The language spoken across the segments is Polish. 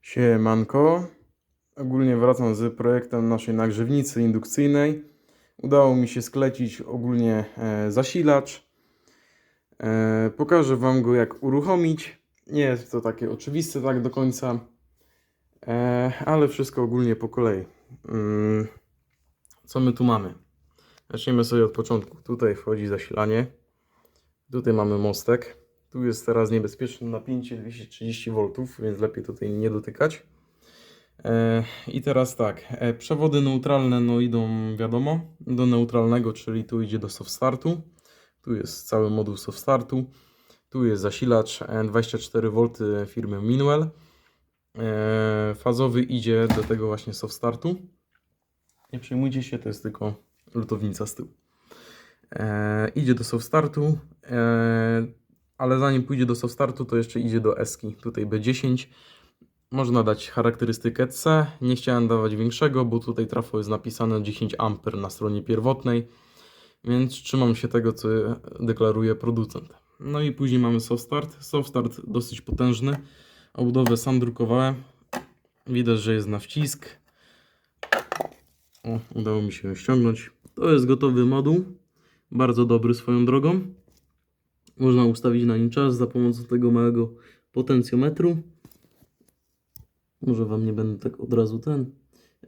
Siemanko. Ogólnie wracam z projektem naszej nagrzewnicy indukcyjnej. Udało mi się sklecić ogólnie e, zasilacz. E, pokażę Wam go jak uruchomić. Nie jest to takie oczywiste tak do końca, e, ale wszystko ogólnie po kolei. Mm, co my tu mamy? Zaczniemy sobie od początku. Tutaj wchodzi zasilanie. Tutaj mamy mostek. Tu jest teraz niebezpieczne napięcie 230 V, więc lepiej tutaj nie dotykać. E, I teraz tak, e, przewody neutralne no idą wiadomo do neutralnego, czyli tu idzie do soft startu. Tu jest cały moduł soft startu. Tu jest zasilacz e, 24V firmy Minwell. E, Fazowy idzie do tego właśnie soft startu. Nie przejmujcie się, to jest tylko lutownica z tyłu. E, idzie do soft startu, e, ale zanim pójdzie do soft startu, to jeszcze idzie do eski. Tutaj B10. Można dać charakterystykę C. Nie chciałem dawać większego, bo tutaj trafo jest napisane 10 A na stronie pierwotnej, więc trzymam się tego, co deklaruje producent. No i później mamy soft start. Soft start dosyć potężny. Obudowę sam drukowałem. Widać, że jest na wcisk. O, udało mi się ściągnąć. To jest gotowy moduł. Bardzo dobry swoją drogą. Można ustawić na nim czas za pomocą tego małego potencjometru. Może Wam nie będę tak od razu ten.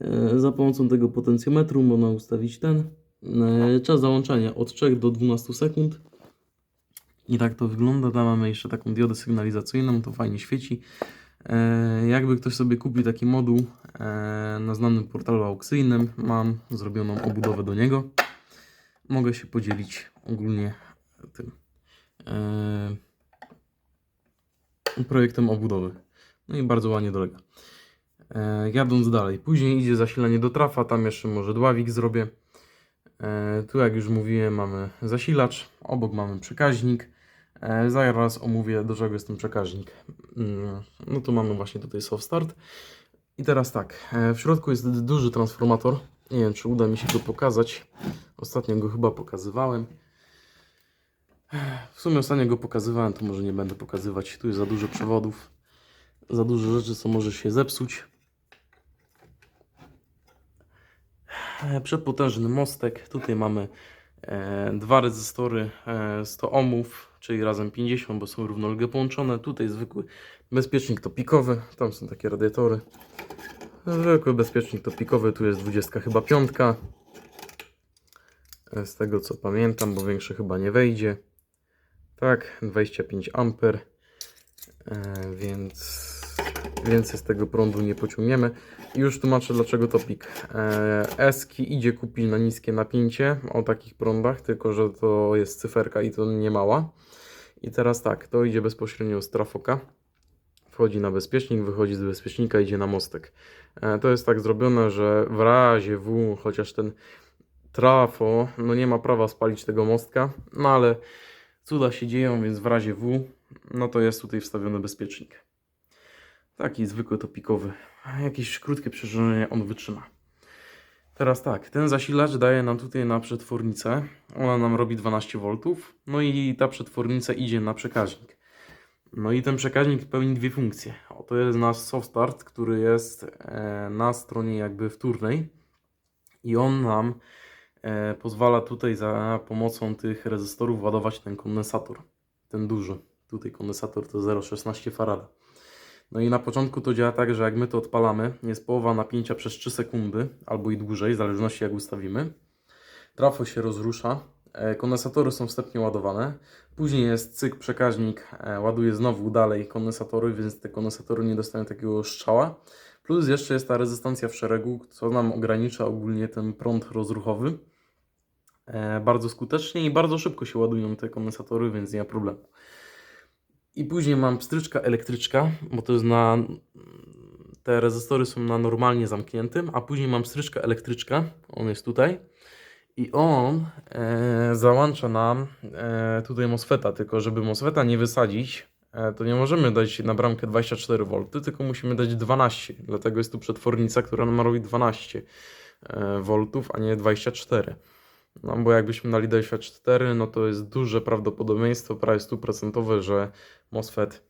E, Za pomocą tego potencjometru można ustawić ten. e, Czas załączania od 3 do 12 sekund. I tak to wygląda. Tam mamy jeszcze taką diodę sygnalizacyjną, to fajnie świeci. E, Jakby ktoś sobie kupił taki moduł na znanym portalu aukcyjnym, mam zrobioną obudowę do niego. Mogę się podzielić ogólnie tym projektem obudowy. No i bardzo ładnie dolega. E, jadąc dalej, później idzie zasilanie do trafa, tam jeszcze może dławik zrobię. E, tu jak już mówiłem mamy zasilacz, obok mamy przekaźnik. E, zaraz omówię do czego jest ten przekaźnik. Mm, No tu mamy właśnie tutaj soft start. I teraz tak, e, w środku jest duży transformator. Nie wiem czy uda mi się go pokazać. Ostatnio go chyba pokazywałem. W sumie ostatnio go pokazywałem, to może nie będę pokazywać. Tu jest za dużo przewodów, za dużo rzeczy, co może się zepsuć. E, Przepotężny mostek. Tutaj mamy e, dwa rezystory e, 100 ohmów, czyli razem 50, bo są równolegle połączone. Tutaj zwykły bezpiecznik topikowy, tam są takie radiatory. Zwykły bezpiecznik topikowy, tu jest 20 chyba piątka. E, Z tego co pamiętam, bo większy chyba nie wejdzie. Tak, 25 amper, e, więc więcej z tego prądu nie pociągniemy. Już tłumaczę dlaczego topik. E, Eski idzie kupić na niskie napięcie o takich prądach, tylko że to jest cyferka i to nie mała. I teraz tak, to idzie bezpośrednio z trafoka. Wchodzi na bezpiecznik, wychodzi z bezpiecznika, idzie na mostek. E, to jest tak zrobione, że w razie W, chociaż ten trafo, no nie ma prawa spalić tego mostka, no ale cuda się dzieją, więc w razie W, no to jest tutaj wstawiony bezpiecznik. Taki zwykły topikowy. Jakieś krótkie przeżycie on wytrzyma. Teraz tak, ten zasilacz daje nam tutaj na przetwornicę. Ona nam robi 12 V. No i ta przetwornica idzie na przekaźnik. No i ten przekaźnik pełni dwie funkcje. O, to jest nasz soft start, który jest e, na stronie jakby wtórnej. I on nam pozwala tutaj za pomocą tych rezystorów ładować ten kondensator. Ten duży. Tutaj kondensator to 0,16 farada. No i na początku to działa tak, że jak my to odpalamy, jest połowa napięcia przez 3 sekundy, albo i dłużej, w zależności jak ustawimy. Trafo się rozrusza, e, kondensatory są wstępnie ładowane. Później jest cykl, przekaźnik e, ładuje znowu dalej kondensatory, więc te kondensatory nie dostają takiego strzała. Plus jeszcze jest ta rezystancja w szeregu, co nam ogranicza ogólnie ten prąd rozruchowy. E, Bardzo skutecznie i bardzo szybko się ładują te kondensatory, więc nie ma problemu. I później mam pstryczka elektryczka, bo to jest na. Te rezystory są na normalnie zamkniętym, a później mam pstryczka elektryczka. On jest tutaj. I on e, załącza nam e, tutaj MOSFETA, tylko żeby MOSFETA nie wysadzić, e, to nie możemy dać na bramkę 24V, tylko musimy dać 12. Dlatego jest tu przetwornica, która nam robi 12 e, V, a nie 24. No bo jakbyśmy dali 24, no to jest duże prawdopodobieństwo, prawie stuprocentowe, że MOSFET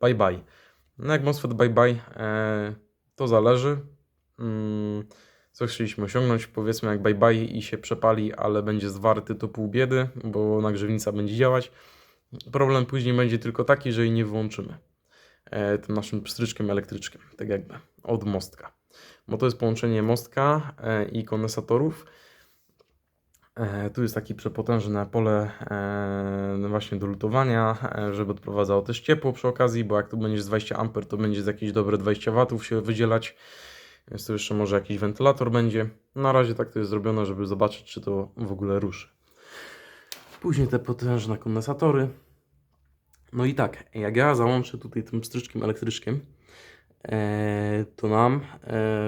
bye bye. No jak MOSFET bye bye, e, to zależy. Mm, co chcieliśmy osiągnąć? Powiedzmy jak bye bye i się przepali, ale będzie zwarty to pół biedy, bo nagrzewnica będzie działać. Problem później będzie tylko taki, że jej nie wyłączymy e, tym naszym pstryczkiem elektrycznym, tak jakby od mostka. Bo to jest połączenie mostka e, i kondensatorów. E, tu jest takie przepotężne pole e, no właśnie do lutowania, e, żeby odprowadzało też ciepło przy okazji, bo jak tu będziesz z 20 A, to będzie z jakieś dobre 20 W się wydzielać. Więc tu jeszcze może jakiś wentylator będzie. Na razie tak to jest zrobione, żeby zobaczyć, czy to w ogóle ruszy. Później te potężne kondensatory. No i tak, jak ja załączę tutaj tym stryczkiem elektrycznym, e, to nam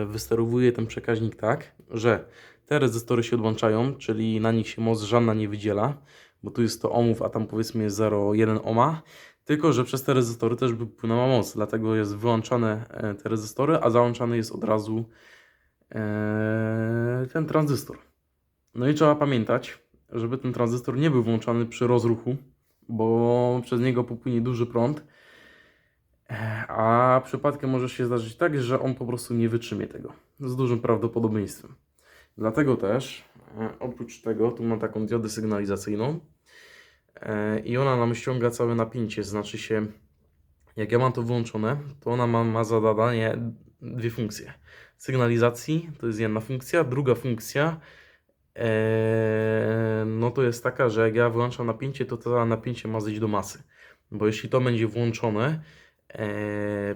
wysterowuje ten przekaźnik tak, że te rezystory się odłączają, czyli na nich się moc żadna nie wydziela, bo tu jest 100 ohmów, a tam powiedzmy jest 0,1 ohma, tylko że przez te rezystory też by płynęła moc, dlatego jest wyłączane e, te rezystory, a załączany jest od razu e, ten tranzystor. No i trzeba pamiętać, żeby ten tranzystor nie był włączany przy rozruchu, bo przez niego popłynie duży prąd, e, a przypadkiem może się zdarzyć tak, że on po prostu nie wytrzymie tego z dużym prawdopodobieństwem. Dlatego też, e, oprócz tego, tu mam taką diodę sygnalizacyjną e, i ona nam ściąga całe napięcie, znaczy się, jak ja mam to wyłączone, to ona ma, ma za zadanie dwie funkcje. Sygnalizacji to jest jedna funkcja, druga funkcja e, no to jest taka, że jak ja wyłączam napięcie, to to napięcie ma zejść do masy. Bo jeśli to będzie włączone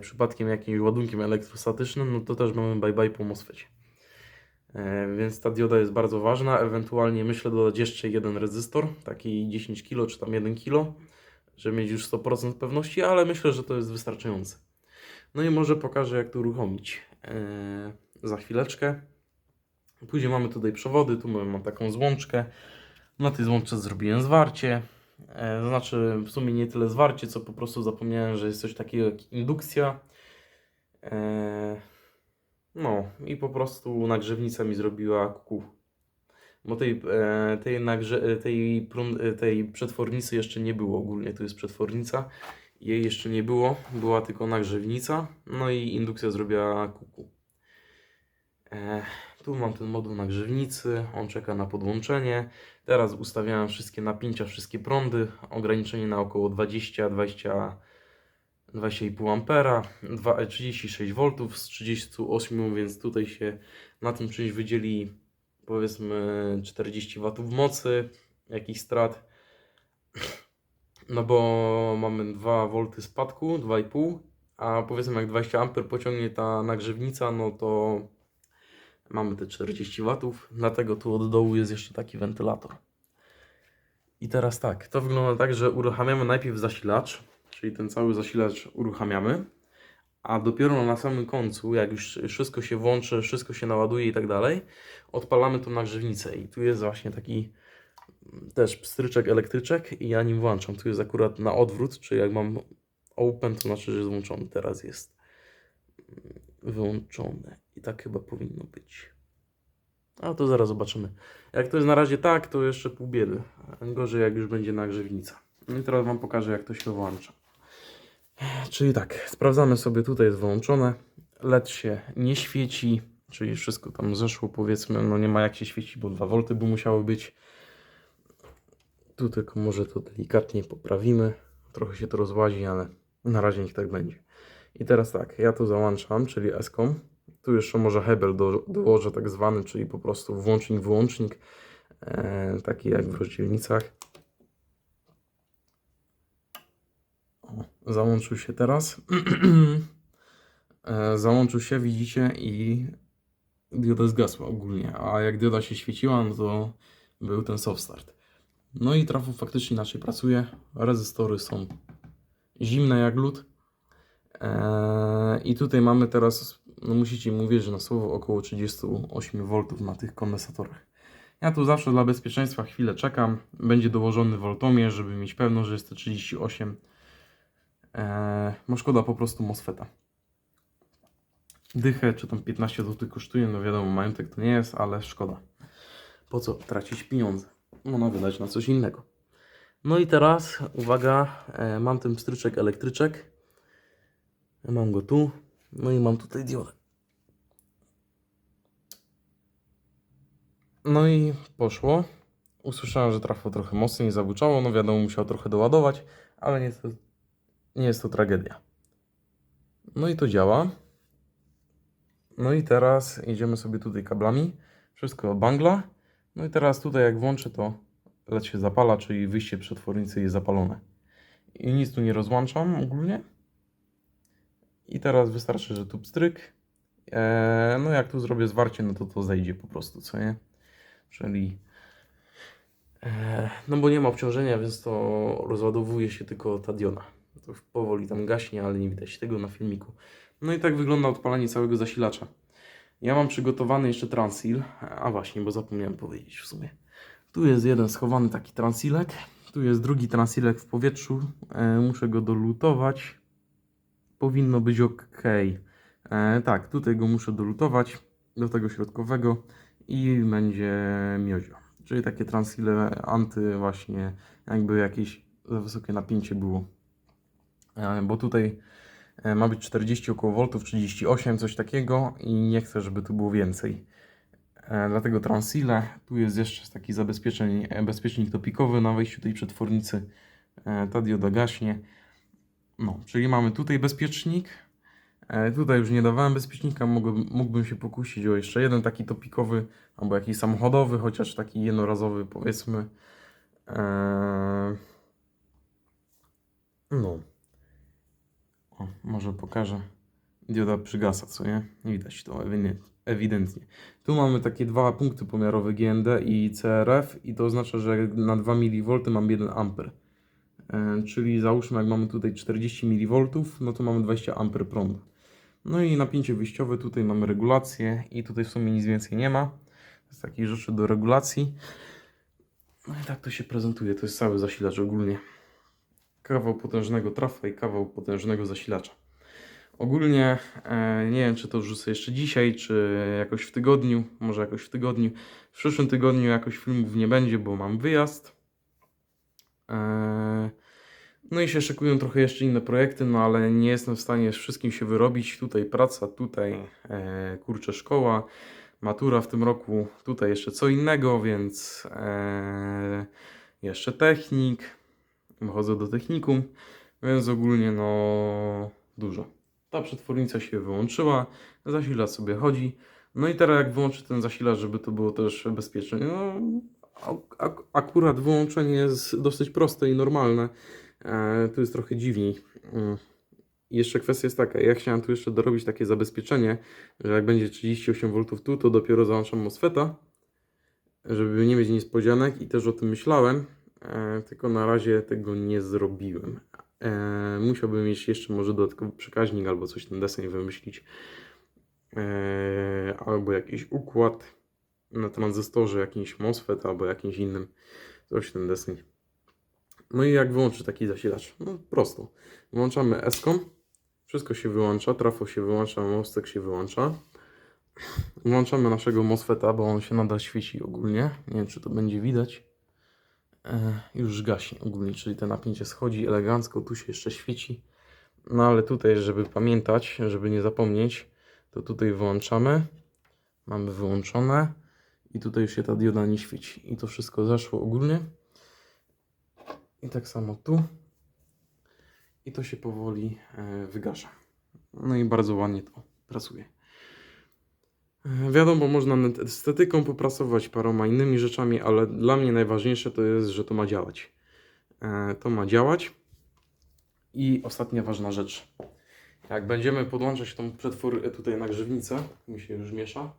przypadkiem jakimś ładunkiem elektrostatycznym, no to też mamy bye-bye po MOSFETie. E, Więc ta dioda jest bardzo ważna. Ewentualnie myślę dodać jeszcze jeden rezystor, taki 10 kg czy tam 1 kg, żeby mieć już 100% pewności, ale myślę, że to jest wystarczające. No i może pokażę jak to uruchomić e, za chwileczkę. Później mamy tutaj przewody, tu mam taką złączkę. Na tej złączce zrobiłem zwarcie. E, to znaczy w sumie nie tyle zwarcie, co po prostu zapomniałem, że jest coś takiego jak indukcja. E, no i po prostu nagrzewnica mi zrobiła kuku. Bo tej, e, tej, e, tej, e, tej przetwornicy jeszcze nie było ogólnie. Tu jest przetwornica. Jej jeszcze nie było. Była tylko nagrzewnica. No i indukcja zrobiła kuku. Tu mam ten moduł nagrzewnicy. On czeka na podłączenie. Teraz ustawiałem wszystkie napięcia, wszystkie prądy. Ograniczenie na około 20, 20 20,5 ampera, dwa- 36 V z 38, więc tutaj się na tym czymś wydzieli powiedzmy 40 W mocy, jakiś strat. No bo mamy 2 V spadku, 2,5, a powiedzmy jak 20 A pociągnie ta nagrzewnica, no to mamy te 40 W, dlatego tu od dołu jest jeszcze taki wentylator. I teraz tak, to wygląda tak, że uruchamiamy najpierw zasilacz, czyli ten cały zasilacz uruchamiamy, a dopiero na samym końcu, jak już wszystko się włączy, wszystko się naładuje i tak dalej, odpalamy tą nagrzewnicę i tu jest właśnie taki mm, też pstryczek elektryczek i ja nim włączam. Tu jest akurat na odwrót, czyli jak mam open, to znaczy, że jest włączony. Teraz jest mm, wyłączony i tak chyba powinno być. A to zaraz zobaczymy. Jak to jest na razie tak, to jeszcze pół biedy. Gorzej jak już będzie nagrzewnica. No i teraz Wam pokażę jak to się włącza. Czyli tak, sprawdzamy sobie, tutaj jest wyłączone. LED się nie świeci, czyli wszystko tam zeszło powiedzmy, no nie ma jak się świeci, bo 2 V by musiało być. Tu tylko może to delikatnie poprawimy. Trochę się to rozłazi, ale na razie niech tak będzie. I teraz tak, ja tu załączam, czyli ESCOM. Tu jeszcze może hebel do, dołożę tak zwany, czyli po prostu włącznik, wyłącznik, e, taki jak w rozdzielnicach. O, załączył się teraz. E, załączył się, widzicie, i dioda zgasła ogólnie. A jak dioda się świeciła, no to był ten soft start. No i trafo faktycznie inaczej pracuje. Rezystory są zimne jak lód. Eee, I tutaj mamy teraz, no musicie mi uwierzyć na słowo, około 38 V na tych kondensatorach. Ja tu zawsze dla bezpieczeństwa chwilę czekam. Będzie dołożony voltomierz, żeby mieć pewność, że jest to 38. Eee, bo szkoda po prostu MOSFETA. Dychę, czy tam 15 zł kosztuje, no wiadomo, majątek to nie jest, ale szkoda. Po co tracić pieniądze? Można wydać na coś innego. No i teraz, uwaga, e, mam ten pstryczek elektryczek. Mam go tu. No i mam tutaj diodę. No i poszło. Usłyszałem, że trafło trochę mocniej, zabuczało. No wiadomo, musiał trochę doładować, ale nie jest to, nie jest to tragedia. No i to działa. No i teraz jedziemy sobie tutaj kablami. Wszystko bangla. No i teraz tutaj jak włączę to LED się zapala, czyli wyjście przetwornicy jest zapalone. I nic tu nie rozłączam ogólnie. I teraz wystarczy, że tu pstryk. Eee, no jak tu zrobię zwarcie, no to to zejdzie po prostu, co nie? Czyli... Eee, no bo nie ma obciążenia, więc to rozładowuje się tylko ta dioda. To już powoli tam gaśnie, ale nie widać tego na filmiku. No i tak wygląda odpalanie całego zasilacza. Ja mam przygotowany jeszcze transil, a właśnie, bo zapomniałem powiedzieć w sumie. Tu jest jeden schowany taki transilek, tu jest drugi transilek w powietrzu, e, muszę go dolutować. Powinno być ok. E, tak, tutaj go muszę dolutować do tego środkowego i będzie miozio. Czyli takie transile anty właśnie, jakby jakieś za wysokie napięcie było. E, bo tutaj e, ma być 40 około voltów, 38, coś takiego i nie chcę, żeby tu było więcej. E, Dlatego transile, tu jest jeszcze taki zabezpieczeń, bezpiecznik topikowy na wejściu tej przetwornicy. Ta dioda gaśnie. No, czyli mamy tutaj bezpiecznik. Tutaj już nie dawałem bezpiecznika, mógłbym, mógłbym się pokusić o jeszcze jeden taki topikowy, albo jakiś samochodowy, chociaż taki jednorazowy powiedzmy. No. O, może pokażę. Dioda przygasa, co nie? Nie widać to ewi- ewidentnie. Tu mamy takie dwa punkty pomiarowe GND i CRF i to oznacza, że na 2 mV mam 1 A. E, czyli załóżmy, jak mamy tutaj 40 mV, no to mamy 20 A prądu. No i napięcie wyjściowe, tutaj mamy regulację i tutaj w sumie nic więcej nie ma. Z takich rzeczy do regulacji. No i tak to się prezentuje, to jest cały zasilacz ogólnie. Kawał potężnego trafa i kawał potężnego zasilacza. Ogólnie e, nie wiem, czy to wrzucę jeszcze dzisiaj, czy jakoś w tygodniu, może jakoś w tygodniu. W przyszłym tygodniu jakoś filmów nie będzie, bo mam wyjazd. E, no i się szykują trochę jeszcze inne projekty, no ale nie jestem w stanie z wszystkim się wyrobić. Tutaj praca, tutaj e, kurczę szkoła, matura w tym roku, tutaj jeszcze co innego, więc jeszcze technik, chodzę do technikum, więc ogólnie no dużo. Ta przetwornica się wyłączyła, zasilacz sobie chodzi. No i teraz jak wyłączę ten zasilacz, żeby to było też bezpieczne. No, ak- ak- akurat wyłączenie jest dosyć proste i normalne. E, tu jest trochę dziwniej. I jeszcze kwestia jest taka, ja chciałem tu jeszcze dorobić takie zabezpieczenie, że jak będzie 38 V tu, to dopiero załączam MOSFETA, żeby nie mieć niespodzianek i też o tym myślałem, e, tylko na razie tego nie zrobiłem. E, musiałbym mieć jeszcze może dodatkowy przekaźnik albo coś ten deseń wymyślić, e, albo jakiś układ na tranzystorze, jakiś MOSFET albo jakimś innym, coś ten deseń. No i jak wyłączyć taki zasilacz? No prosto. Włączamy ESCOM, wszystko się wyłącza, trafo się wyłącza, mostek się wyłącza. Włączamy naszego MOSFETA, bo on się nadal świeci ogólnie. Nie wiem, czy to będzie widać. E, już gaśnie ogólnie, czyli te napięcie schodzi elegancko, tu się jeszcze świeci. No ale tutaj, żeby pamiętać, żeby nie zapomnieć, to tutaj wyłączamy. Mamy wyłączone i tutaj już się ta dioda nie świeci. I to wszystko zaszło ogólnie. I tak samo tu. I to się powoli e, wygasza. No i bardzo ładnie to pracuje. Wiadomo, można nad estetyką popracować, paroma innymi rzeczami, ale dla mnie najważniejsze to jest, że to ma działać. E, To ma działać. I ostatnia ważna rzecz. Jak będziemy podłączać tą przetwór tutaj na grzywnicę, mi się już miesza,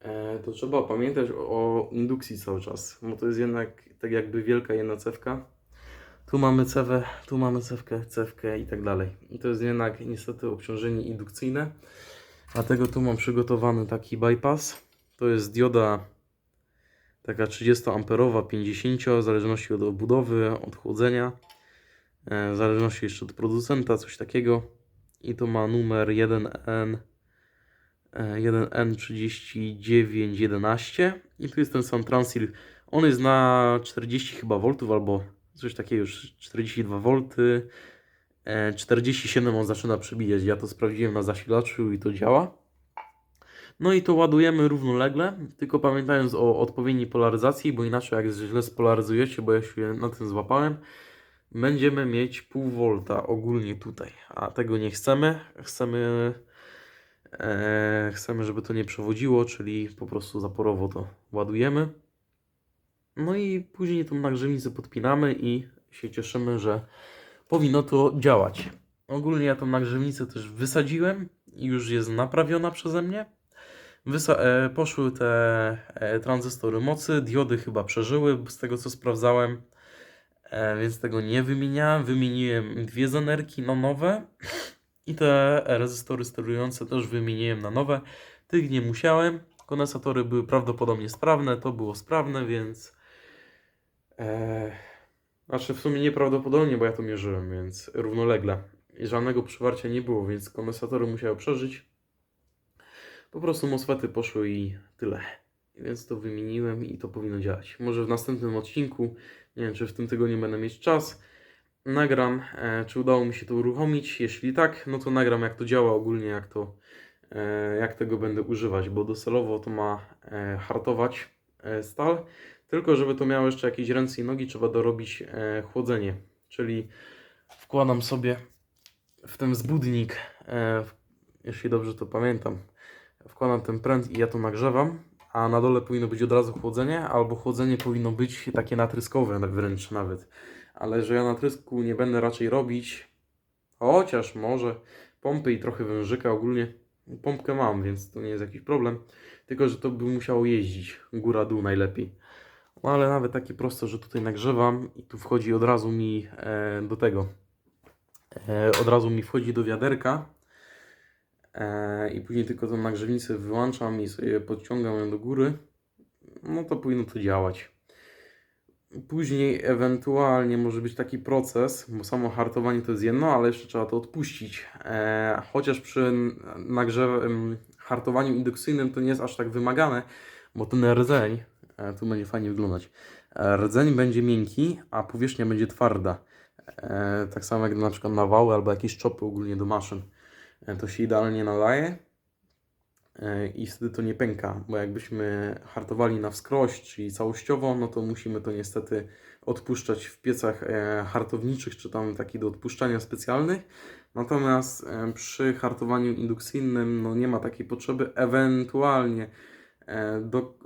e, to trzeba pamiętać o indukcji cały czas, bo to jest jednak tak jakby wielka jedna cewka. Tu mamy cewę, tu mamy cewkę, cewkę i tak dalej. I to jest jednak niestety obciążenie indukcyjne. Dlatego tu mam przygotowany taki bypass. To jest dioda taka 30 amperowa, 50, w zależności od obudowy, od chłodzenia, e, w zależności jeszcze od producenta, coś takiego. I to ma numer 1N e, 1N3911 i tu jest ten sam transil. On jest na 40 chyba voltów albo coś takiego już 42 V E, 47 on zaczyna przebijać. Ja to sprawdziłem na zasilaczu i to działa. No i to ładujemy równolegle, tylko pamiętając o odpowiedniej polaryzacji, bo inaczej jak źle spolaryzujecie, bo ja się na tym złapałem, będziemy mieć pół volta ogólnie tutaj, a tego nie chcemy. Chcemy, e, chcemy, żeby to nie przewodziło, czyli po prostu zaporowo to ładujemy. No i później tą nagrzewnicę podpinamy i się cieszymy, że powinno to działać. Ogólnie ja tą nagrzewnicę też wysadziłem i już jest naprawiona przeze mnie. Wysa- e, poszły te e, tranzystory mocy, diody chyba przeżyły z tego co sprawdzałem, e, więc tego nie wymieniałem. Wymieniłem dwie zenerki na nowe i te rezystory sterujące też wymieniłem na nowe. Tych nie musiałem. Kondensatory były prawdopodobnie sprawne, to było sprawne, więc. E, znaczy w sumie nieprawdopodobnie, bo ja to mierzyłem, więc równolegle. I żadnego przywarcia nie było, więc kondensatory musiały przeżyć. Po prostu MOSFETy poszły i tyle. Więc to wymieniłem i to powinno działać. Może w następnym odcinku, nie wiem czy w tym tygodniu będę mieć czas, nagram, e, czy udało mi się to uruchomić. Jeśli tak, no to nagram jak to działa ogólnie, jak to, e, jak tego będę używać, bo docelowo to ma e, hartować e, stal. Tylko żeby to miało jeszcze jakieś ręce i nogi, trzeba dorobić e, chłodzenie. Czyli wkładam sobie w ten zbudnik, e, jeśli dobrze to pamiętam, wkładam ten pręt i ja to nagrzewam, a na dole powinno być od razu chłodzenie, albo chłodzenie powinno być takie natryskowe wręcz nawet. Ale że ja natrysku nie będę raczej robić, chociaż może pompy i trochę wężyka ogólnie. Pompkę mam, więc to nie jest jakiś problem. Tylko, że to by musiało jeździć góra-dół najlepiej. No ale nawet takie proste, że tutaj nagrzewam i tu wchodzi od razu mi e, do tego. E, od razu mi wchodzi do wiaderka e, i później tylko tą nagrzewnicę wyłączam i sobie podciągam ją do góry, no to powinno to działać. Później ewentualnie może być taki proces, bo samo hartowanie to jest jedno, ale jeszcze trzeba to odpuścić. E, chociaż przy nagrzew- hartowaniu indukcyjnym to nie jest aż tak wymagane, bo ten rdzeń, tu będzie fajnie wyglądać, e, rdzeń będzie miękki, a powierzchnia będzie twarda. E, tak samo jak na przykład na wały albo jakieś czopy ogólnie do maszyn. E, to się idealnie nadaje e, i wtedy to nie pęka, bo jakbyśmy hartowali na wskroś, czyli całościowo, no to musimy to niestety odpuszczać w piecach e, hartowniczych, czy tam takich do odpuszczania specjalnych. Natomiast e, przy hartowaniu indukcyjnym no nie ma takiej potrzeby, ewentualnie e, do,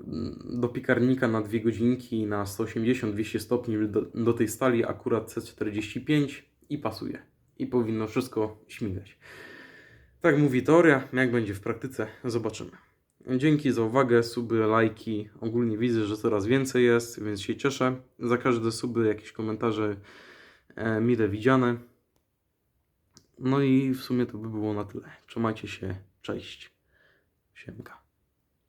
do piekarnika na dwie godzinki na 180-200 stopni do, do tej stali akurat C45 i pasuje. I powinno wszystko śmigać. Tak mówi teoria, jak będzie w praktyce, zobaczymy. Dzięki za uwagę, suby, lajki. Ogólnie widzę, że coraz więcej jest, więc się cieszę. Za każde suby, jakieś komentarze e, mile widziane. No i w sumie to by było na tyle. Trzymajcie się, cześć. Siemka.